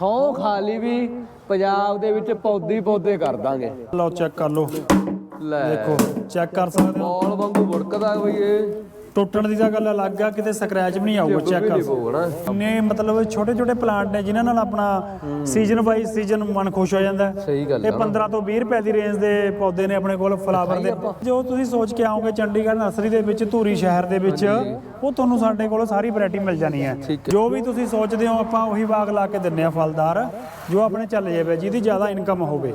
ਸੌ ਖਾਲੀ ਵੀ ਪੰਜਾਬ ਦੇ ਵਿੱਚ ਪੌਦੇ ਹੀ ਪੌਦੇ ਕਰ ਦਾਂਗੇ। ਲਓ ਚੈੱਕ ਕਰ ਲਓ। ਲੈ। ਦੇਖੋ ਚੈੱਕ ਕਰ ਸਕਦੇ ਹੋ। ਬੋਲ ਵਾਂਗੂ ਬੁੜਕਦਾ ਬਈ ਇਹ। ਟੁੱਟਣ ਦੀ ਤਾਂ ਗੱਲ ਅਲੱਗ ਆ ਕਿਤੇ ਸਕ੍ਰੈਚ ਵੀ ਨਹੀਂ ਆਊਗਾ ਚੈੱਕ ਕਰ। ਨੇ। ਮਤਲਬ ਛੋਟੇ ਛੋਟੇ ਪਲਾਂਟ ਨੇ ਜਿਨ੍ਹਾਂ ਨਾਲ ਆਪਣਾ ਸੀਜ਼ਨ ਬਾਈ ਸੀਜ਼ਨ ਮਨ ਖੁਸ਼ ਹੋ ਜਾਂਦਾ। ਹੈ। ਸਹੀ ਗੱਲ ਇਹ ਆ 15 ਤੋਂ 20 ਰੁਪਏ ਦੀ ਰੇਂਜ ਦੇ ਪੌਦੇ ਨੇ ਆਪਣੇ ਕੋਲ ਫਲਾਵਰ ਦੇ। ਜੋ ਤੁਸੀਂ ਸੋਚ ਕੇ ਆਓਗੇ ਚੰਡੀਗੜ੍ਹ ਨਰਸਰੀ ਦੇ ਵਿੱਚ ਧੂਰੀ ਸ਼ਹਿਰ ਦੇ ਵਿੱਚ ਉਹ ਤੁਹਾਨੂੰ ਸਾਡੇ ਕੋਲ ਸਾਰੀ ਵੈਰਾਈਟੀ ਮਿਲ ਜਾਣੀ ਹੈ। ਜੋ ਵੀ ਤੁਸੀਂ ਸੋਚਦੇ ਹੋ ਆਪਾਂ ਉਹੀ ਬਾਗ ਲਾ ਕੇ ਦਿੰਨੇ ਆ ਫਲਦਾਰ ਜੋ ਆਪਣੇ ਚੱਲ ਜਾਵੇ ਜਿਹਦੀ ਜ਼ਿਆਦਾ ਇਨਕਮ ਹੋਵੇ।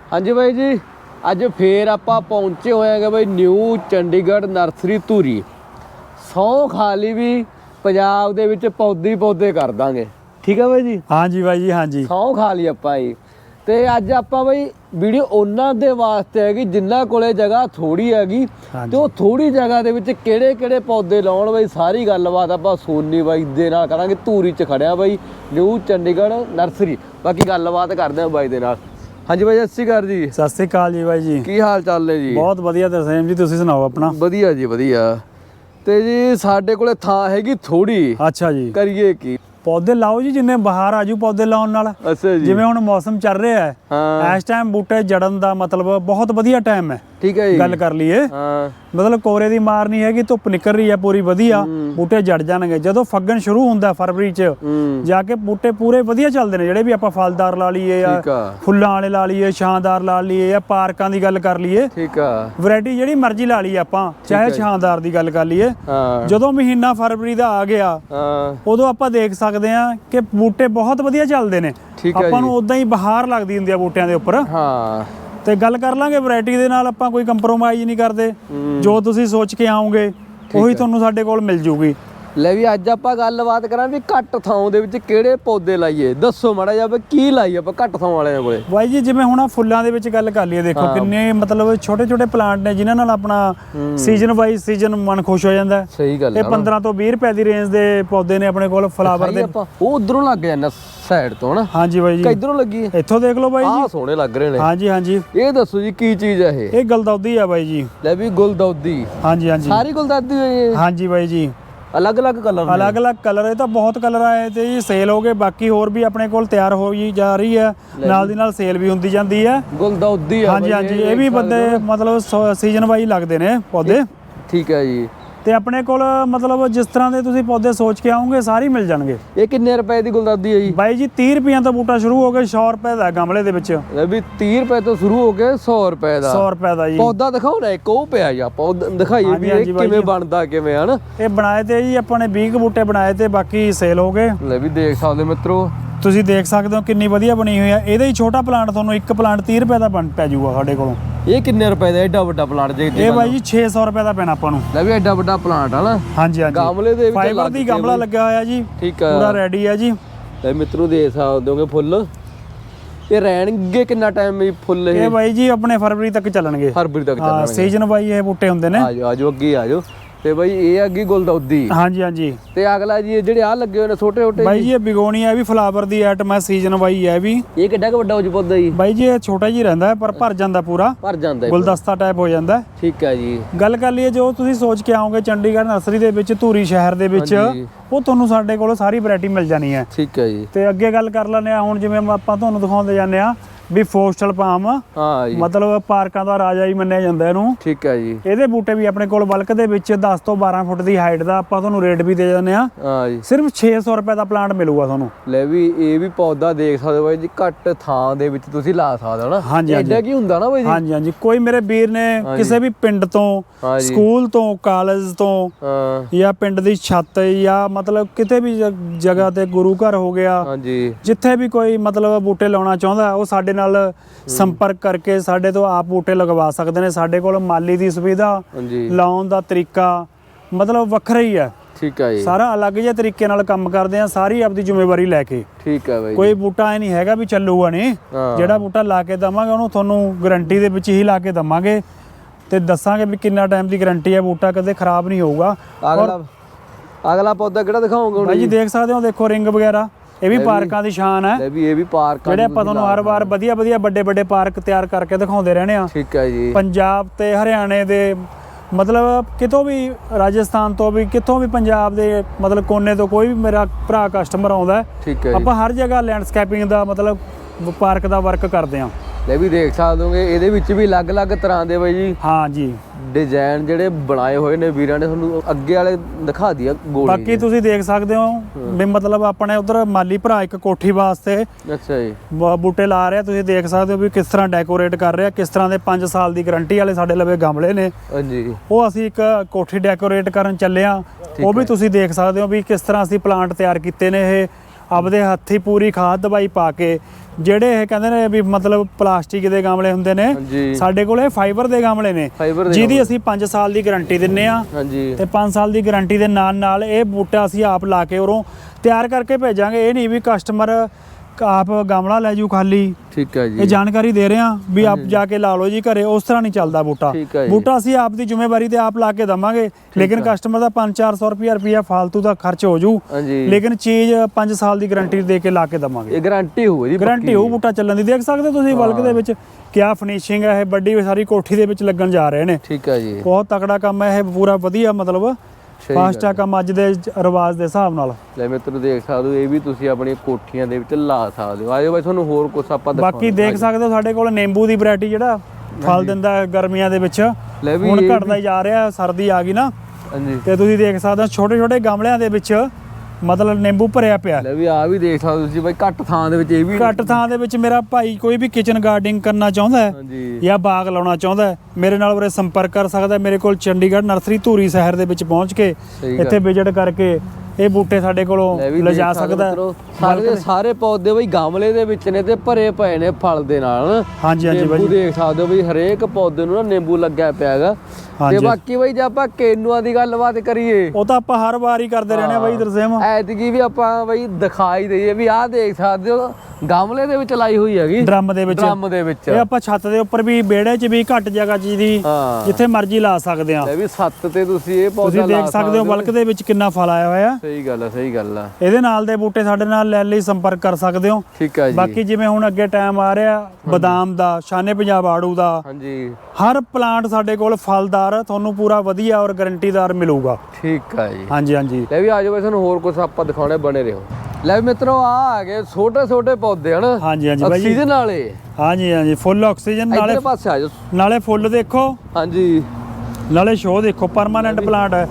ਹਾਂਜੀ ਬਾਈ ਜੀ। ਅੱਜ ਫੇਰ ਆਪਾਂ ਪਹੁੰਚੇ ਹੋਏ ਹੈਗੇ ਬਾਈ ਨਿਊ ਚੰਡੀਗੜ੍ਹ ਨਰਸਰੀ ਧੂਰੀ। ਸੌ ਖਾਲੀ ਵੀ ਪੰਜਾਬ ਦੇ ਵਿੱਚ ਪੌਦੇ ਪੌਦੇ ਕਰ ਦਾਂਗੇ। ਠੀਕ ਹੈ ਬਾਈ ਜੀ? ਹਾਂਜੀ ਬਾਈ ਜੀ ਹਾਂਜੀ। ਸੌ ਖਾ ਲਈ ਆਪਾਂ ਜੀ। ਤੇ ਅੱਜ ਆਪਾਂ ਬਈ ਵੀਡੀਓ ਉਹਨਾਂ ਦੇ ਵਾਸਤੇ ਹੈਗੀ ਜਿਨ੍ਹਾਂ ਕੋਲੇ ਜਗ੍ਹਾ ਥੋੜੀ ਹੈਗੀ। ਤੇ ਉਹ ਥੋੜੀ ਜਗ੍ਹਾ ਦੇ ਵਿੱਚ ਕਿਹੜੇ ਕਿਹੜੇ ਪੌਦੇ ਲਾਉਣ ਬਈ ਸਾਰੀ ਗੱਲਬਾਤ ਆਪਾਂ ਸੋਨੀ ਬਾਈ ਦੇ ਨਾਲ ਕਰਾਂਗੇ। ਧੂਰੀ ਚ ਖੜਿਆ ਬਾਈ ਨਿਊ ਚੰਡੀਗੜ੍ਹ ਨਰਸਰੀ। ਬਾਕੀ ਗੱਲਬਾਤ ਕਰਦੇ ਹਾਂ ਬਾਈ ਦੇ ਨਾਲ। ਹਾਂਜੀ ਬਾਈ ਸਤਿ ਸ਼੍ਰੀ ਅਕਾਲ ਜੀ। ਸਤਿ ਸ੍ਰੀ ਅਕਾਲ ਜੀ ਬਾਈ ਜੀ। ਕੀ ਹਾਲ ਚਾਲ ਨੇ ਜੀ? ਬਹੁਤ ਵਧੀਆ ਤਰਸੇਮ ਜੀ ਤੁਸੀਂ ਸੁਣਾਓ ਆਪਣਾ? ਵਧੀਆ ਜੀ ਵਧੀਆ। ਤੇ ਜੀ ਸਾਡੇ ਕੋਲੇ ਥਾਂ ਹੈਗੀ ਥੋੜੀ ਅੱਛਾ ਜੀ। ਕਰੀਏ ਕੀ? ਪੌਦੇ ਲਾਓ ਜੀ ਜਿੰਨੇ ਬਾਹਰ ਆਜੂ ਪੌਦੇ ਲਾਉਣ ਨਾਲ। ਅੱਛਾ ਜੀ। ਜਿਵੇਂ ਹੁਣ ਮੌਸਮ ਚੱਲ ਰਿਹਾ ਹੈ ਹਾਂ। ਇਸ ਟਾਈਮ ਬੂਟੇ ਜੜਨ ਦਾ ਮਤਲਬ ਬਹੁਤ ਵਧੀਆ ਟਾਈਮ ਹੈ। ਠੀਕ ਹੈ ਜੀ। ਗੱਲ ਕਰ ਲਈਏ। ਹਾਂ। ਮਤਲਬ ਕੋਰੇ ਦੀ ਮਾਰ ਨਹੀਂ ਹੈਗੀ ਧੁੱਪ ਨਿਕਲ ਰਹੀ ਹੈ ਪੂਰੀ ਵਧੀਆ ਬੂਟੇ ਜੜ ਜਾਣਗੇ। ਜਦੋਂ ਫੱਗਣ ਸ਼ੁਰੂ ਹੁੰਦਾ ਫਰਵਰੀ 'ਚ ਜਾ ਕੇ ਬੂਟੇ ਪੂਰੇ ਵਧੀਆ ਚੱਲਦੇ ਨੇ ਜਿਹੜੇ ਵੀ ਆਪਾਂ ਫਲਦਾਰ ਲਾ ਲਈਏ ਜਾਂ ਆ। ਫੁੱਲਾਂ ਵਾਲੇ ਲਾ ਲਈਏ ਛਾਂਦਾਰ ਲਾ ਲਈਏ ਜਾਂ ਪਾਰਕਾਂ ਦੀ ਗੱਲ ਕਰ ਲਈਏ ਠੀਕ ਆ। ਵੈਰਾਈਟੀ ਜਿਹੜੀ ਮਰਜ਼ੀ ਲਾ ਲਈਏ ਆਪਾਂ ਚਾਹੇ ਛਾਂਦਾਰ ਦੀ ਗੱਲ ਕਰ ਲਈਏ। ਜਦੋਂ ਮਹੀਨਾ ਫਰਵਰੀ ਦਾ ਆ ਗਿਆ ਉਦੋਂ ਆਪਾਂ ਦੇਖ ਸਕਦੇ ਹਾਂ ਕਿ ਬੂਟੇ ਬਹੁਤ ਵਧੀਆ ਚੱਲਦੇ ਨੇ। ਆਪਾਂ ਨੂੰ ਉਦਾਂ ਹੀ ਬਹਾਰ ਲੱਗਦੀ ਹੁੰਦੀ ਆ ਬੂਟਿਆਂ ਦੇ ਉੱਪਰ। ਹਾਂ। ਤੇ ਗੱਲ ਕਰ ਲਾਂਗੇ ਵੈਰਾਈਟੀ ਦੇ ਨਾਲ ਆਪਾਂ ਕੋਈ ਕੰਪਰੋਮਾਈਜ਼ ਨਹੀਂ ਕਰਦੇ। ਜੋ ਤੁਸੀਂ ਸੋਚ ਕੇ ਆਓਗੇ ਉਹੀ ਤੁਹਾਨੂੰ ਸਾਡੇ ਕੋਲ ਮਿਲ ਜੂਗੀ। ਲੈ ਵੀ ਅੱਜ ਆਪਾਂ ਗੱਲਬਾਤ ਕਰਾਂ ਵੀ ਘੱਟ ਥਾਂ ਦੇ ਵਿੱਚ ਕਿਹੜੇ ਪੌਦੇ ਲਾਈਏ। ਦੱਸੋ ਮਾੜਾ ਜਿਹਾ ਵੀ ਕੀ ਲਾਈਏ ਆਪਾਂ ਘੱਟ ਥਾਂ ਵਾਲਿਆਂ ਕੋਲੇ। ਬਾਈ ਜੀ ਜਿਵੇਂ ਹੁਣ ਆਹ ਫੁੱਲਾਂ ਦੇ ਵਿੱਚ ਗੱਲ ਕਰ ਲਈਏ ਦੇਖੋ ਕਿੰਨੇ ਮਤਲਬ ਛੋਟੇ ਛੋਟੇ ਪਲਾਂਟ ਨੇ ਜਿਨ੍ਹਾਂ ਨਾਲ ਆਪਣਾ ਸੀਜ਼ਨ ਵਾਈਜ਼ ਸੀਜ਼ਨ ਮਨ ਖੁਸ਼ ਹੋ ਜਾਂਦਾ। ਹੈ। ਸਹੀ ਗੱਲ ਇਹ 15 ਤੋਂ 20 ਰੁਪਏ ਦੀ ਰੇਂਜ ਦੇ ਪੌਦੇ ਨੇ ਆਪਣੇ ਕੋਲ ਫਲਾਵਰ ਦੇ। ਉਹ ਉਧਰੋਂ ਲੱਗ ਜਾਂਦਾ ਸਾਈਡ ਤੋਂ ਹਨਾ। ਹਾਂਜੀ ਬਾਈ ਜੀ। ਕਿੱਧਰੋਂ ਲੱਗੀ ਹੈ ਇੱਥੋਂ ਦੇਖ ਲਓ ਬਾਈ ਜੀ। ਆਹ ਸੋਹਣੇ ਲੱਗ ਰਹੇ ਨੇ। ਹਾਂਜੀ ਹਾਂਜੀ। ਇਹ ਦੱਸੋ ਜੀ ਕੀ ਚੀਜ਼ ਹੈ ਇਹ? ਇਹ ਗਲਦੌਦੀ ਆ ਬਾਈ ਜੀ। ਲੈ ਵੀ ਗੁਲਦੌਦੀ। ਹਾਂਜੀ ਹਾਂਜੀ। ਸਾਰੀ ਗੁਲਦੌਦੀ ਹੋਈ ਹੈ ਹਾਂਜੀ ਬਾਈ ਜੀ। ਅਲੱਗ-ਅਲੱਗ ਕਲਰ ਨੇ ਅਲੱਗ-ਅਲੱਗ ਕਲਰ ਇਹ ਤਾਂ ਬਹੁਤ ਕਲਰ ਆਏ ਤੇ ਜੀ ਸੇਲ ਹੋ ਗਏ ਬਾਕੀ ਹੋਰ ਵੀ ਆਪਣੇ ਕੋਲ ਤਿਆਰ ਹੋਈ ਜਾ ਰਹੀ ਹੈ ਨਾਲ ਦੀ ਨਾਲ ਸੇਲ ਵੀ ਹੁੰਦੀ ਜਾਂਦੀ ਹੈ ਗੁਲਦੌਦੀ ਆ ਹਾਂਜੀ ਹਾਂਜੀ ਇਹ ਵੀ ਬੰਦੇ ਮਤਲਬ ਸੀਜ਼ਨ ਵਾਈਜ਼ ਲੱਗਦੇ ਨੇ ਪੌਦੇ। ਠੀਕ ਹੈ ਜੀ। ਤੇ ਆਪਣੇ ਕੋਲ ਮਤਲਬ ਜਿਸ ਤਰ੍ਹਾਂ ਦੇ ਤੁਸੀਂ ਪੌਦੇ ਸੋਚ ਕੇ ਆਓਗੇ ਸਾਰੇ ਮਿਲ ਜਾਣਗੇ। ਇਹ ਕਿੰਨੇ ਰੁਪਏ ਦੀ ਗੁਲਦੌਦੀ ਹੈ ਜੀ? ਬਾਈ ਜੀ 30 ਰੁਪਈਆਂ ਤੋਂ ਬੂਟਾ ਸ਼ੁਰੂ ਹੋ ਕੇ 100 ਰੁਪਏ ਦਾ ਗਮਲੇ ਦੇ ਵਿੱਚ। ਲੈ ਵੀ 30 ਰੁਪਏ ਤੋਂ ਸ਼ੁਰੂ ਹੋ ਕੇ 100 ਰੁਪਏ ਦਾ। 100 ਰੁਪਏ ਦਾ ਜੀ। ਪੌਦਾ ਦਿਖਾਓ ਨਾ ਇੱਕ ਉਹ ਪਿਆ ਜੀ ਆਪਾਂ ਉਹ ਦਿਖਾਈਏ ਵੀ ਇਹ ਕਿਵੇਂ। ਬਣਦਾ ਕਿਵੇਂ ਹਨ? ਇਹ ਬਣਾਏ ਤੇ ਜੀ ਆਪਾਂ ਨੇ 20 ਕੁ ਬੂਟੇ ਬਣਾਏ ਤੇ ਬਾਕੀ ਸੇਲ ਹੋ ਗਏ। ਲੈ ਵੀ ਦੇਖ ਸਕਦੇ ਹੋ ਮਿੱਤਰੋ। ਤੁਸੀਂ ਦੇਖ ਸਕਦੇ ਹੋ ਕਿੰਨੀ ਵਧੀਆ ਬਣੀ ਹੋਈ ਹੈ ਇਹਦਾ ਹੀ ਛੋਟਾ ਪਲਾਂਟ ਤੁਹਾਨੂੰ ਇੱਕ ਪਲਾਂਟ 30 ਰੁਪਏ ਦਾ ਬਣ ਪੈ ਜਾਊਗਾ ਸਾਡੇ ਕੋਲੋਂ। ਇਹ ਕਿੰਨੇ ਰੁਪਏ ਦਾ ਐਡਾ ਵੱਡਾ ਪਲਾਂਟ ਜੇ ਇਹ ਬਾਈ ਜੀ 600 ਰੁਪਏ ਦਾ ਪੈਣਾ ਆਪਾਂ ਨੂੰ। ਲੈ ਵੀ ਐਡਾ ਵੱਡਾ ਪਲਾਂਟ ਆ ਨਾ। ਹਾਂਜੀ ਹਾਂਜੀ। ਗਮਲੇ ਦੇ ਵਿੱਚ ਫਾਈਬਰ ਦੀ ਗਮਲਾ। ਲੱਗਿਆ ਹੋਇਆ ਜੀ। ਠੀਕ ਆ। ਪੂਰਾ ਰੈਡੀ ਹੈ ਜੀ। ਲੈ ਮਿੱਤਰੋ ਦੇਖ ਸਕਦੇ ਹੋਗੇ ਫੁੱਲ। ਇਹ ਰਹਿਣਗੇ ਕਿੰਨਾ ਟਾਈਮ ਇਹ ਫੁੱਲ ਇਹ? ਇਹ ਬਾਈ ਜੀ ਆਪਣੇ ਫਰਵਰੀ ਤੱਕ ਚੱਲਣਗੇ। ਫਰਵਰੀ ਤੱਕ ਹਾਂ ਚੱਲਣਗੇ। ਸੀਜ਼ਨ ਬਾਈ ਇਹ ਬੂਟੇ ਹੁੰਦੇ ਨੇ। ਆਜੋ ਆਜੋ ਅੱਗੇ ਆਜੋ। ਤੇ ਬਾਈ ਇਹ ਅੱਗੇ ਗੁਲਦੌਦੀ। ਹਾਂਜੀ ਹਾਂਜੀ। ਤੇ ਅਗਲਾ ਜੀ ਜਿਹੜੇ ਆ ਲੱਗੇ ਹੋਏ ਨੇ ਛੋਟੇ ਛੋਟੇ ਬਾਈ ਜੀ। ਇਹ ਬਿਗੋਨੀ ਹੈ ਵੀ ਫਲਾਵਰ ਦੀ ਆਈਟਮ ਹੈ ਸੀਜ਼ਨ ਬਾਈ ਹੈ ਵੀ। ਇਹ ਕਿੱਡਾ ਕੁ ਵੱਡਾ ਹੋ ਜੂ? ਪੌਦਾ ਜੀ ਬਾਈ ਜੀ ਇਹ ਛੋਟਾ ਜੀ ਰਹਿੰਦਾ ਪਰ ਭਰ ਜਾਂਦਾ ਪੂਰਾ। ਭਰ ਜਾਂਦਾ ਗੁਲਦਸਤਾ ਟਾਈਪ ਹੋ ਜਾਂਦਾ। ਠੀਕ ਹੈ ਜੀ। ਗੱਲ ਕਰ ਲਈਏ ਜੋ ਤੁਸੀਂ ਸੋਚ ਕੇ ਆਓਗੇ ਚੰਡੀਗੜ੍ਹ ਨਰਸਰੀ ਦੇ ਵਿੱਚ ਧੂਰੀ ਸ਼ਹਿਰ ਦੇ ਵਿੱਚ। ਉਹ ਤੁਹਾਨੂੰ ਸਾਡੇ ਕੋਲੋਂ ਸਾਰੀ ਵੈਰਾਈਟੀ ਮਿਲ ਜਾਣੀ ਹੈ। ਠੀਕ ਹੈ ਜੀ। ਤੇ ਅੱਗੇ ਗੱਲ ਕਰ ਲੈਂਦੇ ਆ ਹੁਣ ਜਿਵੇਂ ਆਪਾਂ ਤੁਹਾਨੂੰ ਦਿਖਾਉਂਦੇ ਜਾਂਦੇ ਆ ਵੀ ਫੋਸਟਲ ਪਾਮ ਹਾਂ ਜੀ। ਮਤਲਬ ਪਾਰਕਾਂ ਦਾ ਰਾਜਾ ਹੀ ਮੰਨਿਆ ਜਾਂਦਾ ਇਹਨੂੰ। ਠੀਕ ਹੈ ਜੀ। ਇਹਦੇ ਬੂਟੇ ਵੀ ਆਪਣੇ ਕੋਲ ਬਲਕ ਦੇ ਵਿੱਚ 10 ਤੋਂ 12 ਫੁੱਟ ਦੀ ਹਾਈਟ ਦਾ ਆਪਾਂ ਤੁਹਾਨੂੰ ਰੇਟ ਵੀ ਦੇ ਦਿੰਦੇ ਆ ਹਾਂ ਜੀ। ਸਿਰਫ 600 ਰੁਪਏ ਦਾ ਪਲਾਂਟ ਮਿਲੂਗਾ ਤੁਹਾਨੂੰ। ਲੈ ਵੀ ਇਹ ਵੀ ਪੌਦਾ ਦੇਖ ਸਕਦੇ ਹੋ ਬਾਈ ਜੀ ਘੱਟ ਥਾਂ ਦੇ ਵਿੱਚ ਤੁਸੀਂ ਲਾ ਸਕਦੇ ਹੋ ਨਾ। ਹਾਂਜੀ, ਹਾਂਜੀ। ਐਡਾ ਕੀ ਹੁੰਦਾ ਨਾ ਬਾਈ ਜੀ? ਹਾਂਜੀ ਹਾਂਜੀ। ਕੋਈ ਮੇਰੇ ਵੀਰ ਨੇ ਕਿਸੇ ਵੀ ਪਿੰਡ ਤੋਂ। ਸਕੂਲ ਤੋਂ ਕਾਲਜ ਤੋਂ ਜਾਂ ਪਿੰਡ ਦੀ ਛੱਤ ਜਾਂ ਮਤਲਬ ਕਿਤੇ ਵੀ ਜਗ੍ਹਾ ਤੇ ਗੁਰੂ ਘਰ ਹੋ ਗਿਆ ਹਾਂਜੀ ਜਿੱਥੇ ਵੀ ਕੋਈ ਮਤਲਬ ਬੂਟੇ ਲਾਉਣਾ ਚਾਹੁੰਦਾ ਉਹ ਸਾਡੇ ਨਾਲ ਸੰਪਰਕ ਕਰਕੇ ਸਾਡੇ ਤੋਂ ਆਪ ਬੂਟੇ ਲਗਵਾ ਸਕਦੇ ਨੇ। ਸਾਡੇ ਕੋਲ ਮਾਲੀ ਦੀ ਸੁਵਿਧਾ ਹਾਂਜੀ। ਲਾਉਣ ਦਾ ਤਰੀਕਾ ਮਤਲਬ ਵੱਖਰਾ ਹੀ ਹੈ। ਠੀਕ ਹੈ ਜੀ। ਸਾਰਾ ਅਲੱਗ ਜਿਹੇ ਤਰੀਕੇ ਨਾਲ ਕੰਮ ਕਰਦੇ ਆ ਸਾਰੀ ਆਪਦੀ ਜ਼ਿੰਮੇਵਾਰੀ ਲੈ ਕੇ। ਠੀਕ ਹੈ ਬਾਈ ਕੋਈ ਬੂਟਾ ਐ ਨਹੀਂ ਹੈਗਾ ਵੀ ਚੱਲੂਗਾ ਨਹੀਂ। ਜਿਹੜਾ ਬੂਟਾ ਲਾ ਕੇ ਦਵਾਂਗੇ ਉਹਨੂੰ ਤੁਹਾਨੂੰ ਗਾਰੰਟੀ ਦੇ ਵਿੱਚ ਹੀ ਲਾ ਕੇ ਦਵਾਂਗੇ ਤੇ ਦੱਸਾਂਗੇ ਵੀ ਕਿੰਨਾ ਟਾਈਮ ਦੀ ਗਾਰੰਟੀ ਹੈ ਬੂਟਾ ਕਦੇ ਖਰਾਬ ਨਹੀਂ ਹੋਊਗਾ। ਅਗਲਾ ਅਗਲਾ ਪੌਦਾ ਕਿਹੜਾ ਦਿਖਾਓਗੇ ਹੁਣ ਜੀ ਦੇਖ ਸਕਦੇ ਹੋ ਦੇਖੋ ਰਿੰਗ ਵਗੈਰਾ। ਇਹ ਵੀ ਪਾਰਕਾਂ ਦੀ ਸ਼ਾਨ ਹੈ। ਲੈ ਵੀ ਇਹ ਵੀ ਪਾਰਕ ਜਿਹੜੇ ਆਪਾਂ ਤੁਹਾਨੂੰ ਹਰ ਵਾਰ ਵਧੀਆ ਵਧੀਆ ਵੱਡੇ ਵੱਡੇ ਪਾਰਕ ਤਿਆਰ ਕਰਕੇ ਦਿਖਾਉਂਦੇ ਰਹਿੰਦੇ ਆ। ਠੀਕ ਹੈ ਜੀ। ਪੰਜਾਬ ਤੇ ਹਰਿਆਣੇ ਦੇ ਮਤਲਬ ਕਿਤੋਂ ਵੀ ਰਾਜਸਥਾਨ ਤੋਂ ਵੀ ਕਿਤੋਂ ਵੀ ਪੰਜਾਬ ਦੇ ਮਤਲਬ ਕੋਨੇ ਤੋਂ ਕੋਈ ਵੀ ਮੇਰਾ ਭਰਾ ਕਸਟਮਰ ਆਉਂਦਾ ਠੀਕ ਹੈ ਆਪਾਂ ਹਰ ਜਗ੍ਹਾ ਲੈਂਡਸਕੇਪਿੰਗ ਦਾ ਮਤਲਬ ਵਪਾਰਕ ਦਾ ਵਰਕ ਕਰਦੇ ਹਾਂ ਲੈ ਵੀ ਦੇਖ ਸਕਦੇ ਹੋਗੇ ਇਹਦੇ ਵਿੱਚ ਵੀ ਅਲੱਗ-ਅਲੱਗ ਤਰ੍ਹਾਂ ਦੇ ਬਾਈ ਜੀ ਹਾਂ ਜੀ। ਡਿਜ਼ਾਈਨ ਜਿਹੜੇ ਬਣਾਏ ਹੋਏ ਨੇ ਵੀਰਾਂ ਨੇ ਤੁਹਾਨੂੰ ਅੱਗੇ ਵਾਲੇ ਦਿਖਾ ਦਿਆ ਗੋਲੀ ਬਾਕੀ ਤੁਸੀਂ ਦੇਖ ਸਕਦੇ ਹੋ ਵੀ ਮਤਲਬ ਆਪਣੇ ਉਧਰ ਮਾਲੀ ਭਰਾ ਇੱਕ ਕੋਠੀ ਵਾਸਤੇ ਅੱਛਾ ਜੀ। ਬੂਟੇ ਲਾ ਰਿਹਾ ਤੁਸੀਂ ਦੇਖ ਸਕਦੇ ਹੋ ਵੀ ਕਿਸ ਤਰ੍ਹਾਂ ਡੈਕੋਰੇਟ ਕਰ ਰਿਹਾ ਕਿਸ ਤਰ੍ਹਾਂ ਦੇ 5 ਸਾਲ ਦੀ ਗਾਰੰਟੀ ਵਾਲੇ ਸਾਡੇ ਲਵੇ ਗਮਲੇ ਨੇ। ਹਾਂਜੀ। ਉਹ ਅਸੀਂ ਇੱਕ ਕੋਠੀ ਡੈਕੋਰੇਟ ਕਰਨ ਚੱਲੇ ਆ ਉਹ ਵੀ ਤੁਸੀਂ ਦੇਖ ਸਕਦੇ ਹੋ ਵੀ ਕਿਸ ਤਰ੍ਹਾਂ ਅਸੀਂ ਪਲਾਂਟ ਤਿਆਰ ਕੀਤੇ ਨੇ ਇਹ। ਆਪਦੇ ਹੱਥੀ ਪੂਰੀ ਖਾਦ ਦਵਾਈ ਪਾ ਕੇ ਜਿਹੜੇ ਇਹ ਕਹਿੰਦੇ ਨੇ ਵੀ ਮਤਲਬ ਪਲਾਸਟਿਕ ਦੇ ਗਮਲੇ ਹੁੰਦੇ ਨੇ ਸਾਡੇ ਕੋਲ ਇਹ ਫਾਈਬਰ ਦੇ ਗਮਲੇ ਨੇ ਜਿਹਦੀ ਅਸੀਂ 5 ਸਾਲ ਦੀ ਗਾਰੰਟੀ ਦਿੰਨੇ ਆ। ਤੇ 5 ਸਾਲ ਦੀ ਗਾਰੰਟੀ ਦੇ ਨਾਲ ਨਾਲ ਇਹ ਬੂਟਾ ਅਸੀਂ ਆਪ ਲਾ ਕੇ ਉਰੋਂ ਤਿਆਰ ਕਰਕੇ ਭੇਜਾਂਗੇ। ਇਹ ਨਹੀਂ ਵੀ ਕਸਟਮਰ ਆਪ ਗਮਲਾ ਲੈ ਜੂ ਖਾਲੀ। ਠੀਕ ਹੈ ਇਹ ਜੀ ਜਾਣਕਾਰੀ ਦੇ ਰਹੇ ਆ ਵੀ ਆਪ ਜਾ ਕੇ ਲਾ ਲਓ ਜੀ ਘਰੇ ਉਸ ਤਰ੍ਹਾਂ ਨਹੀਂ ਚੱਲਦਾ ਬੂਟਾ। ਬੂਟਾ ਅਸੀਂ ਆਪ ਦੀ ਜ਼ਿੰਮੇਵਾਰੀ ਤੇ ਆਪ ਲਾ ਕੇ ਦਵਾਂਗੇ ਲੇਕਿਨ ਕਸਟਮਰ ਦਾ 5-400 ਰੁਪਿਆ ਰੁਪਿਆ ਫालतू ਦਾ ਖਰਚ ਹੋ ਜੂ। ਲੇਕਿਨ ਚੀਜ਼ 5 ਸਾਲ ਦੀ ਗਾਰੰਟੀ ਦੇ ਕੇ ਲਾ ਕੇ ਦਵਾਂਗੇ। ਇਹ ਗਾਰੰਟੀ ਹੋਵੇ ਜੀ ਗਾਰੰਟੀ ਹੋਊ ਬੂਟਾ ਚੱਲਣ ਦੀ। ਦੇਖ ਸਕਦੇ ਤੁਸੀਂ ਵਲਕ ਦੇ ਵਿੱਚ ਕਿਆ ਫਿਨਿਸ਼ਿੰਗ ਹੈ ਇਹ ਵੱਡੀ ਸਾਰੀ ਕੋਠੀ ਦੇ ਵਿੱਚ ਲੱਗਣ ਜਾ ਰਹੇ ਨੇ। ਠੀਕ ਹੈ ਜੀ। ਬਹੁਤ ਤਕੜਾ ਕੰਮ ਹੈ ਇਹ ਪੂਰਾ ਵਧੀਆ ਮਤਲਬ ਫਾਸਟ ਕੰਮ ਅੱਜ ਦੇ ਰਿਵਾਜ ਦੇ ਹਿਸਾਬ ਨਾਲ। ਲੈ ਮਿੱਤਰ ਦੇਖ ਸਕਦੇ ਹੋ ਇਹ ਵੀ ਤੁਸੀਂ ਆਪਣੀਆਂ ਕੋਠੀਆਂ ਦੇ ਵਿੱਚ ਲਾ ਸਕਦੇ ਹੋ। ਆਜੋ ਬਾਈ ਤੁਹਾਨੂੰ ਹੋਰ ਕੁਝ ਆਪਾਂ ਬਾਕੀ ਦੇਖ ਸਕਦੇ ਹੋ ਸਾਡੇ ਕੋਲ ਨਿੰਬੂ ਦੀ ਵੈਰਾਈਟੀ ਜਿਹੜਾ ਫਲ ਦਿੰਦਾ ਗਰਮੀਆਂ ਦੇ ਵਿੱਚ। ਲੈ ਵੀ ਹੁਣ ਘਟਦਾ ਜਾ ਰਿਹਾ ਸਰਦੀ ਆ ਗਈ ਨਾ। ਹਾਂਜੀ। ਤੇ ਤੁਸੀਂ ਦੇਖ ਸਕਦੇ ਹੋ ਛੋਟੇ ਛੋਟੇ ਗਮਲਿਆਂ ਦੇ ਵਿੱਚ ਮਤਲਬ ਨਿੰਬੂ ਭਰਿਆ ਪਿਆ। ਲੈ ਵੀ ਆ ਵੀ ਦੇਖ ਸਕਦੇ ਤੁਸੀਂ ਬਾਈ ਘੱਟ ਥਾਂ ਦੇ ਵਿੱਚ ਇਹ ਵੀ ਘੱਟ ਥਾਂ ਦੇ ਵਿੱਚ ਮੇਰਾ ਭਾਈ ਕੋਈ ਵੀ ਕਿਚਨ ਗਾਰਡਨਿੰਗ ਕਰਨਾ ਚਾਹੁੰਦਾ ਹੈ ਜਾਂ ਬਾਗ ਲਾਉਣਾ ਚਾਹੁੰਦਾ ਹੈ ਮੇਰੇ ਨਾਲ ਉਰੇ ਸੰਪਰਕ ਕਰ ਸਕਦਾ ਹੈ। ਮੇਰੇ ਕੋਲ ਚੰਡੀਗੜ੍ਹ ਨਰਸਰੀ ਧੂਰੀ ਸ਼ਹਿਰ ਦੇ ਵਿੱਚ ਪਹੁੰਚ ਕੇ ਇੱਥੇ ਵਿਜ਼ਿਟ ਕਰਕੇ ਇਹ ਬੂਟੇ ਸਾਡੇ ਕੋਲੋਂ ਲਿਜਾ ਸਕਦੇ ਸਾਰੇ ਸਾਰੇ ਪੌਦੇ ਬਈ ਗਮਲੇ ਦੇ ਵਿੱਚ ਨੇ ਤੇ ਭਰੇ ਪਏ ਨੇ ਫਲ ਦੇ ਨਾਲ। ਹਾਂਜੀ ਹਾਂਜੀ ਬਾਈ ਦੇਖ ਸਕਦੇ ਹੋ ਬਈ ਹਰੇਕ ਪੌਦੇ ਨੂੰ ਨਾ ਨਿੰਬੂ ਲੱਗਿਆ ਪਿਆ ਹੈਗਾ। ਤੇ ਹਾਂਜੀ। ਬਾਕੀ ਬਈ ਜੇ ਆਪਾਂ ਕੇਨੂਆਂ ਦੀ ਗੱਲਬਾਤ ਕਰੀਏ ਉਹ ਤਾਂ ਆਪਾਂ ਹਰ ਵਾਰ ਹੀ ਕਰਦੇ ਰਹਿੰਦੇ ਆ ਬਾਈ ਦਰਸੇਮ ਐਤਕੀ ਵੀ ਆਪਾਂ ਬਈ ਦਿਖਾਈ ਦਈਏ ਵੀ ਆਹ ਦੇਖ ਸਕਦੇ ਹੋ ਗਮਲੇ ਦੇ ਵਿੱਚ ਲਾਈ ਹੋਈ ਹੈਗੀ। ਡਰਮ ਦੇ ਵਿੱਚ। ਡਰਮ ਦੇ ਵਿੱਚ। ਇਹ ਆਪਾਂ ਛੱਤ ਦੇ ਉੱਪਰ ਵੀ ਵਿਹੜੇ 'ਚ ਵੀ ਘੱਟ ਜਗ੍ਹਾ 'ਚ ਦੀ ਹਾਂ। ਜਿੱਥੇ ਮਰਜ਼ੀ ਲਾ ਸਕਦੇ ਆ ਲੈ ਵੀ ਸੱਤ ਤੇ ਤੁਸੀਂ ਇਹ ਪੌਦਾ ਤੁਸੀਂ ਲਾ ਦੇਖ ਸਕਦੇ ਹੋ ਬਲਕ ਦੇ ਵਿੱਚ ਕਿੰਨਾ ਫਲ ਆਇਆ ਹੋਇਆ। ਸਹੀ ਗੱਲ ਹੈ ਸਹੀ ਗੱਲ ਹੈ ਇਹਦੇ ਨਾਲ ਦੇ ਬੂਟੇ ਸਾਡੇ ਨਾਲ ਲੈਣ ਲਈ ਸੰਪਰਕ ਕਰ ਸਕਦੇ ਹੋ। ਠੀਕ ਹੈ ਜੀ। ਬਾਕੀ ਜਿਵੇਂ ਹੁਣ ਅੱਗੇ ਟਾਈਮ ਆ ਰਿਹਾ ਬਦਾਮ ਦਾ ਸ਼ਾਨੇ ਪੰਜਾਬ ਆੜੂ ਦਾ ਹਾਂਜੀ। ਹਰ ਪਲਾਂਟ ਸਾਡੇ ਕੋਲ ਫਲਦਾਰ ਤੁਹਾਨੂੰ ਪੂਰਾ ਵਧੀਆ ਔਰ ਗਾਰੰਟੀਦਾਰ ਮਿਲੂਗਾ। ਠੀਕ ਹੈ ਜੀ। ਹਾਂਜੀ ਹਾਂਜੀ। ਲੈ ਵੀ ਆਜੋ ਬਈ ਤੁਹਾਨੂੰ ਹੋਰ ਕੁਝ ਆਪਾਂ ਦਿਖਾਉਣੇ ਬਣੇ ਰਹੋ। ਲੈ ਵੀ ਮਿੱਤਰੋ ਆ ਆ ਗਏ ਛੋਟੇ ਛੋਟੇ ਪੌਦੇ ਹਨ? ਹਾਂਜੀ ਹਾਂਜੀ ਬਾਈ। ਜੀ ਆਕਸੀਜਨ ਵਾਲੇ। ਹਾਂਜੀ ਹਾਂਜੀ ਫੁੱਲ ਆਕਸੀਜਨ ਨਾਲੇ ਇਧਰ ਪਾਸੇ ਆਜੋ ਨਾਲੇ ਫੁੱਲ ਦੇਖੋ। ਹਾਂਜੀ। ਨਾਲੇ ਸ਼ੋਅ ਦੇਖੋ ਪਰਮਾਨੈਂਟ ਪਲਾਂਟ ਹੈ।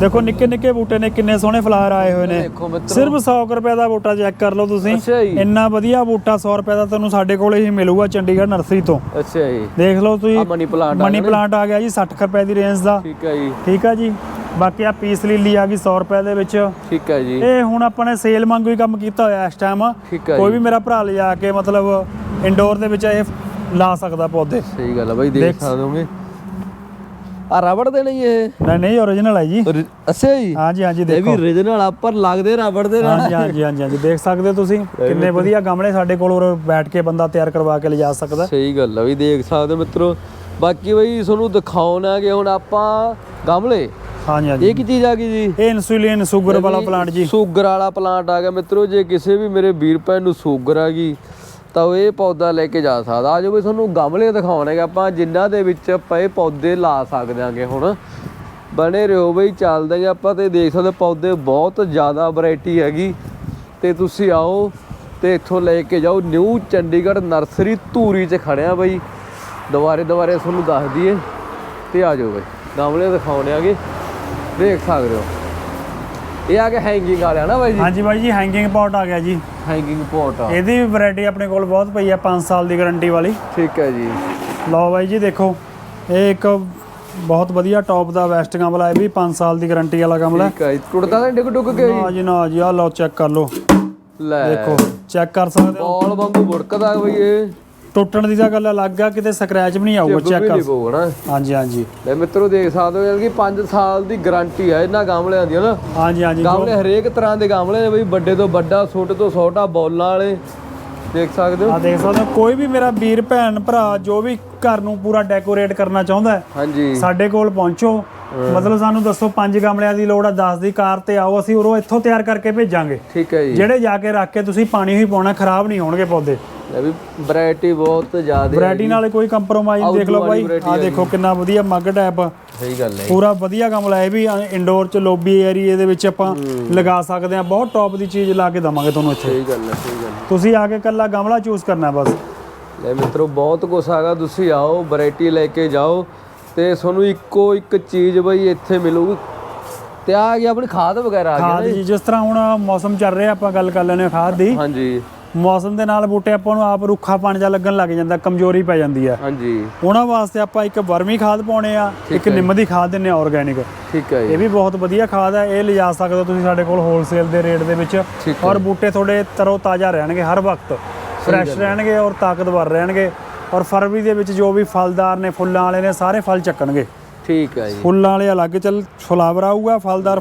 ਦੇਖੋ ਨਿੱਕੇ ਨਿੱਕੇ ਬੂਟੇ ਨੇ ਕਿੰਨੇ ਸੋਹਣੇ ਫਲਾਰ ਆਏ ਹੋਏ ਨੇ। ਦੇਖੋ ਮਿੱਤਰੋ। ਸਿਰਫ 100 ਕੁ ਰੁਪਏ ਦਾ ਬੂਟਾ ਚੈੱਕ ਕਰ ਲਓ ਤੁਸੀਂ। ਅੱਛਾ ਜੀ। ਇੰਨਾ ਵਧੀਆ ਬੂਟਾ 100 ਰੁਪਏ ਦਾ ਤੁਹਾਨੂੰ ਸਾਡੇ ਕੋਲੇ ਹੀ ਮਿਲੂਗਾ ਚੰਡੀਗੜ੍ਹ ਨਰਸਰੀ ਤੋਂ। ਅੱਛਾ ਜੀ। ਦੇਖ ਲਓ ਤੁਸੀਂ ਮਨੀ ਪਲਾਂਟ ਆ ਮਨੀ ਨੇ। ਪਲਾਂਟ ਆ ਗਿਆ ਜੀ 60 ਕੁ ਰੁਪਏ ਦੀ ਰੇਂਜ ਦਾ। ਠੀਕ ਹੈ ਜੀ। ਠੀਕ ਆ ਜੀ। ਬਾਕੀ ਆ ਪੀਸ ਲੀਲੀ ਆ ਗਈ 100 ਰੁਪਏ ਦੇ ਵਿੱਚ। ਠੀਕ ਹੈ ਜੀ। ਇਹ ਹੁਣ ਆਪਾਂ ਨੇ ਸੇਲ ਵਾਂਗੂ ਹੀ ਕੰਮ ਕੀਤਾ ਹੋਇਆ ਇਸ ਟਾਈਮ ਠੀਕ ਕੋਈ ਜੀ। ਵੀ ਮੇਰਾ ਭਰਾ ਲਿਜਾ ਕੇ ਮਤਲਬ ਇੰਡੋਰ ਦੇ ਵਿੱਚ ਇਹ ਲਾ ਸਕਦਾ ਪੌਦੇ। ਸਹੀ ਗੱਲ ਹੈ ਬਾਈ ਦੇਖ ਦੇਖ- ਸਕਦੇ ਹੋਗੇ। ਆ ਰਬੜ ਦੇ ਨਹੀਂ ਇਹ? ਨਹੀਂ ਨਹੀਂ ਓਰੀਜਨਲ ਹੈ ਜੀ। ਅੱਛਾ ਜੀ। ਹਾਂਜੀ ਹਾਂਜੀ ਇਹ ਦੇਖੋ। ਵੀ ਰੀਜਨਲ ਆ ਪਰ ਲੱਗਦੇ ਰਬੜ ਦੇ ਨਾਲ। ਹਾਂਜੀ ਹਾਂਜੀ ਹਾਂਜੀ ਹਾਂਜੀ ਦੇਖ ਸਕਦੇ ਹੋ ਤੁਸੀਂ। ਕਿੰਨੇ ਵਧੀਆ ਗਮਲੇ ਸਾਡੇ ਕੋਲ ਉਰੇ ਬੈਠ ਕੇ ਬੰਦਾ ਤਿਆਰ ਕਰਵਾ ਕੇ ਲਿਜਾ ਸਕਦਾ। ਸਹੀ ਗੱਲ ਆ ਵੀ ਦੇਖ ਸਕਦੇ ਹੋ ਮਿੱਤਰੋ। ਬਾਕੀ ਬਈ ਤੁਹਾਨੂੰ ਦਿਖਾਉਣਾਗੇ ਹੁਣ ਆਪਾਂ ਗਮਲੇ। ਹਾਂਜੀ ਇਹ ਹਾਂਜੀ ਕੀ ਚੀਜ਼ ਆ ਗਈ ਜੀ? ਇਹ ਇਨਸੂਲਿਨ ਸ਼ੂਗਰ ਵਾਲਾ ਪਲਾਂਟ ਜੀ ਸ਼ੂਗਰ ਵਾਲਾ ਪਲਾਂਟ ਆ ਗਿਆ। ਮਿੱਤਰੋ ਜੇ ਕਿਸੇ ਵੀ ਮੇਰੇ ਵੀਰ ਭੈਣ ਨੂੰ ਸ਼ੂਗਰ ਆ ਗਈ ਤਾਂ ਉਹ ਇਹ ਪੌਦਾ ਲੈ ਕੇ ਜਾ ਸਕਦਾ। ਆਜੋ ਵੀ ਤੁਹਾਨੂੰ ਗਮਲੇ ਦਿਖਾਉਣਗੇ ਆਪਾਂ ਜਿਨ੍ਹਾਂ ਦੇ ਵਿੱਚ ਪਏ ਪੌਦੇ ਲਾ ਸਕਦੇ ਆਂਗੇ ਹੁਣ। ਬਣੇ ਰਹੋ ਬਈ, ਚੱਲਦੇ ਆਂ ਆਪਾਂ ਤੇ ਦੇਖ ਸਕਦੇ ਪੌਦੇ ਬਹੁਤ ਜ਼ਿਆਦਾ ਵੈਰਾਈਟੀ ਹੈਗੀ। ਤੇ ਤੁਸੀਂ ਆਓ ਤੇ ਇੱਥੋਂ ਲੈ ਕੇ ਜਾਓ। ਨਿਊ ਚੰਡੀਗੜ੍ਹ ਨਰਸਰੀ ਧੂਰੀ 'ਚ ਖੜਿਆ ਬਈ। ਦੁਬਾਰੇ ਦੁਬਾਰੇ ਤੁਹਾਨੂੰ ਦੱਸ ਦਈਏ ਤੇ ਆ ਜਾਓ ਬਈ। ਗਮਲੇ ਦਿਖਾਉਣੇ ਆਗੇ ਦੇਖ ਸਕਦੇ ਹੋ। ਇਹ ਆ ਕੇ ਹੈਂਗਿੰਗ ਵਾਲਿਆ ਨਾ ਬਾਈ ਜੀ? ਹਾਂਜੀ ਬਾਈ ਜੀ ਹੈਂਗਿੰਗ ਪੌਟ ਆ ਗਿਆ ਜੀ। ਹੈਂਗਿੰਗ ਪੋਟ ਆ। ਇਹਦੀ ਵੀ ਵੈਰਾਈਟੀ ਆਪਣੇ ਕੋਲ ਬਹੁਤ ਪਈ ਆ 5 ਸਾਲ ਦੀ ਗਾਰੰਟੀ ਵਾਲੀ। ਠੀਕ ਹੈ ਜੀ। ਲਓ ਬਾਈ ਜੀ ਦੇਖੋ ਇਹ ਇੱਕ ਬਹੁਤ ਵਧੀਆ ਟੌਪ ਦਾ ਵੈਸਟ ਗਮਲਾ ਹੈ ਵੀ 5 ਸਾਲ ਦੀ ਗਾਰੰਟੀ ਵਾਲਾ ਗਮਲਾ ਠੀਕ ਹੈ। ਟੁੱਟਦਾ ਤਾਂ ਡਿੱਗ ਡੁੱਗ ਕੇ ਨਾ ਜੀ ਨਾ ਜੀ ਆ ਲਓ ਚੈੱਕ ਕਰ ਲਓ। ਲੈ। ਦੇਖੋ ਚੈੱਕ ਕਰ ਸਕਦੇ ਹੋ। ਬੋਲ ਵਾਂਗੂ ਬੁੜਕਦਾ ਬਈ ਇਹ। ਟੁੱਟਣ ਦੀ ਤਾਂ ਗੱਲ ਅਲੱਗ ਆ ਕਿਤੇ ਸਕ੍ਰੈਚ ਵੀ ਨਹੀਂ ਆਊਗਾ ਚੈੱਕ ਕਰ ਹਾਂਜੀ ਹਾਂਜੀ। ਲੈ ਮਿੱਤਰੋ ਦੇਖ ਸਕਦੇ ਹੋ ਯਾਰ ਕਿ 5 ਸਾਲ ਦੀ ਗਾਰੰਟੀ ਹੈ ਇਹਨਾਂ ਗਮਲਿਆਂ ਦੀ ਨਾ? ਹਾਂਜੀ ਹਾਂਜੀ ਗਮਲੇ ਹਰੇਕ ਤਰ੍ਹਾਂ ਦੇ ਗਮਲੇ ਨੇ ਬਈ ਵੱਡੇ ਤੋਂ ਵੱਡਾ ਛੋਟੇ ਤੋਂ ਛੋਟਾ ਬੋਲਾਂ ਵਾਲੇ। ਦੇਖ ਸਕਦੇ ਹੋ? ਆ ਦੇਖ ਸਕਦੇ ਹੋ ਕੋਈ ਵੀ ਮੇਰਾ ਵੀਰ ਭੈਣ ਭਰਾ ਜੋ ਵੀ ਘਰ ਨੂੰ ਪੂਰਾ ਡੈਕੋਰੇਟ ਕਰਨਾ ਚਾਹੁੰਦਾ ਹੈ ਹਾਂਜੀ। ਸਾਡੇ ਕੋਲ ਪਹੁੰਚੋ। ਮਤਲਬ ਸਾਨੂੰ ਦੱਸੋ ਪੰਜ ਗਮਲਿਆਂ ਦੀ ਲੋੜ ਆ 10 ਦੀ ਕਾਰ ਤੇ ਆਓ ਅਸੀਂ ਉਰੋਂ ਇੱਥੋਂ ਤਿਆਰ ਕਰਕੇ ਭੇਜਾਂਗੇ। ਠੀਕ ਹੈ ਜੀ। ਜਿਹੜੇ ਜਾ ਕੇ ਰੱਖ ਕੇ ਤੁਸੀਂ ਪਾਣੀ ਹੀ ਪਾਉਣਾ ਖਰਾਬ ਨਹੀਂ ਹੋਣਗੇ ਪੌਦੇ। ਲੈ ਵੀ ਵੈਰਾਈਟੀ ਬਹੁਤ ਜ਼ਿਆਦਾ ਵੈਰਾਈਟੀ ਨਾਲ ਕੋਈ ਕੰਪਰੋਮਾਈਜ਼ ਦੇਖ ਲਓ variety ਆ ਦੇਖੋ ਕਿੰਨਾ ਵਧੀਆ ਮੱਗ ਟੈਪ ਸਹੀ ਗੱਲ ਹੈ ਪੂਰਾ ਵਧੀਆ ਗਮਲਾ ਹੈ ਇਹ ਵੀ ਇੰਡੋਰ ਚ ਲੋਬੀ ਏਰੀਏ ਦੇ ਵਿੱਚ ਆਪਾਂ ਲਗਾ ਸਕਦੇ ਆ ਬਹੁਤ ਟੌਪ ਦੀ ਚੀਜ਼ ਲਾ ਕੇ ਦਵਾਂਗੇ ਤੁਹਾਨੂੰ ਇੱਥੇ। ਸਹੀ ਗੱਲ ਹੈ ਸਹੀ ਗੱਲ। ਤੁਸੀਂ ਆ ਕੇ ਕੱਲਾ ਗਮਲਾ ਚੂਜ਼ ਕਰਨਾ ਬਸ। ਲੈ ਮਿੱਤਰੋ ਬਹੁਤ ਕੁਛ ਹੈਗਾ। ਤੁਸੀਂ ਆਓ ਵੈਰਾਈਟੀ ਲੈ ਕੇ ਜਾਓ ਤੇ ਤੁਹਾਨੂੰ ਇੱਕੋ ਇੱਕ ਚੀਜ਼ ਬਈ ਇੱਥੇ ਮਿਲੂਗੀ। ਤੇ ਆ ਗਈ ਆਪਣੀ ਖਾਦ ਵਗੈਰਾ ਆ ਖਾਦ ਗਈ ਜੀ। ਜਿਸ ਤਰ੍ਹਾਂ ਹੁਣ ਮੌਸਮ ਚੱਲ ਰਿਹਾ ਆਪਾਂ ਗੱਲ ਕਰ ਲੈਨੇ ਖਾਦ ਦੀ। ਹਾਂਜੀ। ਮੌਸਮ ਦੇ ਨਾਲ ਬੂਟੇ ਆਪਾਂ ਨੂੰ ਆਪ ਰੁੱਖਾ ਪਾਣ ਜਾ ਲੱਗਣ ਲੱਗ ਜਾਂਦਾ ਕਮਜ਼ੋਰੀ ਪੈ ਜਾਂਦੀ ਆ। ਹਾਂਜੀ। ਉਹਨਾਂ ਵਾਸਤੇ ਆਪਾਂ ਇੱਕ ਵਰਮੀ ਖਾਦ ਪਾਉਣੇ ਆ ਇੱਕ ਨਿੰਮ ਦੀ ਖਾਦ ਦਿੰਨੇ ਆ ਆਰਗੈਨਿਕ ਠੀਕ ਹੈ ਇਹ ਵੀ ਬਹੁਤ ਵਧੀਆ ਖਾਦ ਹੈ ਇਹ ਲਿਜਾ ਸਕਦੇ ਹੋ ਤੁਸੀਂ ਸਾਡੇ ਕੋਲ ਹੋਲਸੇਲ ਦੇ ਰੇਟ ਦੇ ਵਿੱਚ। ਔਰ ਬੂਟੇ ਤੁਹਾਡੇ ਤਰੋ ਤਾਜ਼ਾ ਰਹਿਣਗੇ ਹਰ ਵਕਤ। ਫਰੈਸ਼ ਰਹਿਣਗੇ ਔਰ ਤਾਕਤਵਰ ਰਹਿਣਗੇ। ਔਰ ਫਰਵਰੀ ਦੇ ਵਿੱਚ ਜੋ ਵੀ ਫਲਦਾਰ ਨੇ ਫੁੱਲਾਂ ਵਾਲੇ ਨੇ ਸਾਰੇ ਫਲ ਚੱਕਣਗੇ। ਠੀਕ ਹੈ ਜੀ। ਫੁੱਲਾਂ ਵਾਲੇ ਅਲੱਗ ਚੱਲ ਫਲਾਵਰ ਆਊਗਾ ਫਲਦਾਰ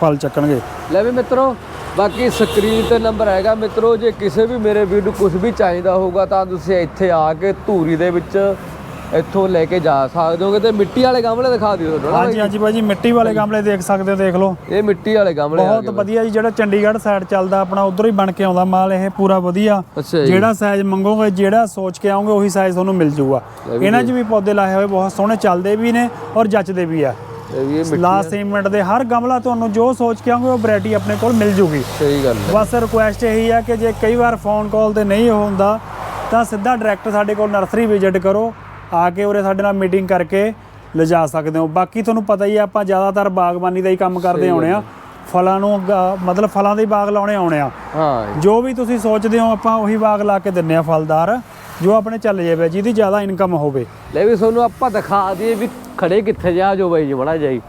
ਫਲ ਚੱਕਣਗੇ। ਲੈ ਵੀ ਮਿੱਤਰੋ ਬਾਕੀ ਸਕਰੀਨ ਤੇ ਨੰਬਰ ਹੈਗਾ ਮਿੱਤਰੋ ਜੇ ਕਿਸੇ ਵੀ ਮੇਰੇ ਵੀਰ ਨੂੰ ਕੁਝ ਵੀ ਚਾਹੀਦਾ ਹੋਊਗਾ ਤਾਂ ਤੁਸੀਂ ਇੱਥੇ ਆ ਕੇ ਧੂਰੀ ਦੇ ਵਿੱਚ ਇੱਥੋਂ ਲੈ ਕੇ ਜਾ ਸਕਦੇ ਹੋਗੇ ਤੇ ਮਿੱਟੀ ਵਾਲੇ ਗਮਲੇ ਦਿਖਾ ਦਿਓ ਤੁਹਾਨੂੰ ਹਾਂਜੀ ਹਾਂਜੀ ਭਾਜੀ ਮਿੱਟੀ ਵਾਲੇ ਗਮਲੇ ਦੇਖ ਸਕਦੇ ਹੋ ਦੇਖ ਲਓ। ਇਹ ਮਿੱਟੀ ਵਾਲੇ ਗਮਲੇ ਬਹੁਤ ਵਧੀਆ ਜੀ ਜਿਹੜਾ ਚੰਡੀਗੜ੍ਹ ਸਾਈਡ ਚੱਲਦਾ ਆਪਣਾ ਉਧਰ ਹੀ ਬਣ ਕੇ ਆਉਂਦਾ ਮਾਲ ਇਹ ਪੂਰਾ ਵਧੀਆ। ਜਿਹੜਾ ਸਾਈਜ਼ ਮੰਗੋਗੇ ਜਿਹੜਾ ਸੋਚ ਕੇ ਆਓਗੇ ਉਹੀ ਸਾਈਜ਼ ਤੁਹਾਨੂੰ ਮਿਲ ਜਾਊਗਾ ਵੀ ਇਹਨਾਂ 'ਚ ਵੀ ਪੌਦੇ ਲਾਏ ਹੋਏ ਬਹੁਤ ਸੋਹਣੇ ਚੱਲਦੇ ਵੀ ਨੇ ਔਰ ਜੱਚਦੇ ਵੀ ਆ। ਇਹ ਵੀ ਇਹ ਮਿੱਟੀ ਲਾਸਟ ਸੀਮੈਂਟ ਦੇ ਹਰ ਗਮਲਾ ਤੁਹਾਨੂੰ ਜੋ ਸੋਚ ਕੇ ਆਓਗੇ ਉਹ ਵੈਰਾਈਟੀ ਆਪਣੇ ਕੋਲ ਮਿਲ ਜੂਗੀ। ਸਹੀ ਗੱਲ ਹੈ। ਬਸ ਰਿਕੁਐਸਟ ਇਹੀ ਆ ਕਿ ਜੇ ਕਈ ਵਾਰ ਫੋਨ ਕਾਲ ਤੇ ਨਹੀਂ ਹੁੰਦਾ ਤਾਂ ਸਿੱਧਾ ਡਾਇਰੈਕਟ ਸਾਡੇ ਕੋਲ ਨਰਸਰੀ ਵਿਜ਼ਿਟ ਕਰੋ ਆ ਕੇ ਉਰੇ ਸਾਡੇ ਨਾਲ ਮੀਟਿੰਗ ਕਰਕੇ ਲਿਜਾ ਸਕਦੇ ਹੋ। ਬਾਕੀ ਤੁਹਾਨੂੰ ਪਤਾ ਹੀ ਆ ਆਪਾਂ ਜ਼ਿਆਦਾਤਰ ਬਾਗਬਾਨੀ ਦਾ ਹੀ ਕੰਮ ਕਰਦੇ ਆਉਣੇ ਆ। ਫਲਾਂ ਨੂੰ ਮਤਲਬ ਫਲਾਂ ਦੇ ਹੀ ਬਾਗ ਲਾਉਣੇ ਆਉਣੇ ਆ। ਹਾਂ। ਜੋ ਵੀ ਤੁਸੀਂ ਸੋਚਦੇ ਹੋ ਆਪਾਂ ਉਹੀ ਬਾਗ ਲਾ ਕੇ ਦਿੰਨੇ ਆ ਫਲਦਾਰ। ਜੋ ਆਪਣੇ ਚੱਲ ਜਾਵੇ ਜਿਹਦੀ ਜ਼ਿਆਦਾ ਇਨਕਮ ਹੋਵੇ। ਲੈ ਵੀ ਤੁਹਾਨੂੰ ਆਪਾਂ ਦਿਖਾ ਦਈਏ ਵੀ ਖੜੇ ਕਿੱਥੇ ਜਾ ਜੋ ਬਾਈ ਜੀ ਬੜਾ ਜਾਈ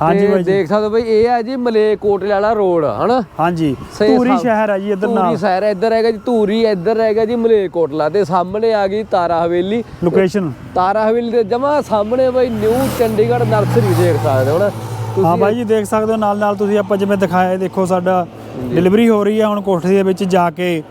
ਹਾਂਜੀ ਬਾਈ। ਦੇਖ ਸਕਦੇ ਹੋ ਬਈ ਇਹ ਹੈ ਜੀ ਮਲੇ ਕੋਟਲੇ ਵਾਲਾ ਰੋਡ ਹਨਾ? ਹਾਂਜੀ ਧੂਰੀ ਸ਼ਹਿਰ ਹੈ ਜੀ ਇੱਧਰ ਧੂਰੀ ਨਾਲ ਸ਼ਹਿਰ ਇੱਧਰ ਹੈਗਾ ਜੀ ਧੂਰੀ ਇੱਧਰ ਹੈਗਾ ਜੀ ਮਲੇ ਕੋਟਲਾ। ਤੇ ਸਾਹਮਣੇ ਆ ਗਈ ਤਾਰਾ ਹਵੇਲੀ। ਲੋਕੇਸ਼ਨ ਤਾਰਾ ਹਵੇਲੀ ਦੇ ਜਮਾ ਸਾਹਮਣੇ ਬਈ ਨਿਊ ਚੰਡੀਗੜ੍ਹ ਨਰਸਰੀ ਦੇਖ ਸਕਦੇ ਹੋ ਨਾ ਤੁਸੀਂ ਹਾਂ ਬਾਈ ਜੀ ਦੇਖ ਸਕਦੇ ਹੋ ਨਾਲ ਨਾਲ ਤੁਸੀਂ ਆਪਾਂ ਜਿਵੇਂ ਦਿਖਾਇਆ ਦੇਖੋ ਸਾਡਾ ਡਿਲੀਵਰੀ ਹੋ ਰਹੀ ਹੈ ਹੁਣ ਕੋਠੀ ਦੇ ਵਿੱਚ ਜਾ ਕੇ।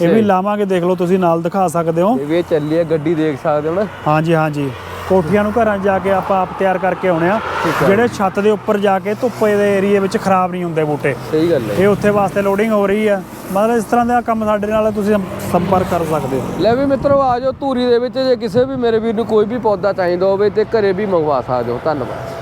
ਇਹ ਵੀ ਲਾਵਾਂਗੇ ਦੇਖ ਲਓ ਤੁਸੀਂ ਨਾਲ ਦਿਖਾ ਸਕਦੇ ਹੋ। ਇਹ ਵੀ ਚੱਲੀ ਹੈ ਗੱਡੀ ਦੇਖ ਸਕਦੇ ਹੋ ਨਾ? ਹਾਂਜੀ ਹਾਂਜੀ। ਕੋਠੀਆਂ ਨੂੰ ਘਰਾਂ ਜਾ ਕੇ ਆਪਾਂ ਆਪ ਤਿਆਰ ਕਰਕੇ ਆਉਣੇ ਆ। ਜਿਹੜੇ ਛੱਤ ਦੇ ਉੱਪਰ ਜਾ ਕੇ ਧੁੱਪੇ ਦੇ ਏਰੀਏ ਵਿੱਚ ਖਰਾਬ ਨਹੀਂ ਹੁੰਦੇ ਬੂਟੇ। ਸਹੀ ਗੱਲ ਹੈ। ਇਹ ਉੱਥੇ ਵਾਸਤੇ ਲੋਡਿੰਗ ਹੋ ਰਹੀ ਆ ਮਤਲਬ ਇਸ ਤਰ੍ਹਾਂ ਦਾ ਕੰਮ ਸਾਡੇ ਨਾਲ ਤੁਸੀਂ ਸੰਪਰਕ ਕਰ ਸਕਦੇ ਹੋ। ਲੈ ਵੀ ਮਿੱਤਰੋ ਆ ਜਾਓ ਧੂਰੀ ਦੇ ਵਿੱਚ। ਜੇ ਕਿਸੇ ਵੀ ਮੇਰੇ ਵੀਰ ਨੂੰ ਕੋਈ ਵੀ ਪੌਦਾ ਚਾਹੀਦਾ ਹੋਵੇ ਤੇ ਘਰੇ ਵੀ ਮੰਗਵਾ ਸਕਦੇ ਹੋ। ਧੰਨਵਾਦ।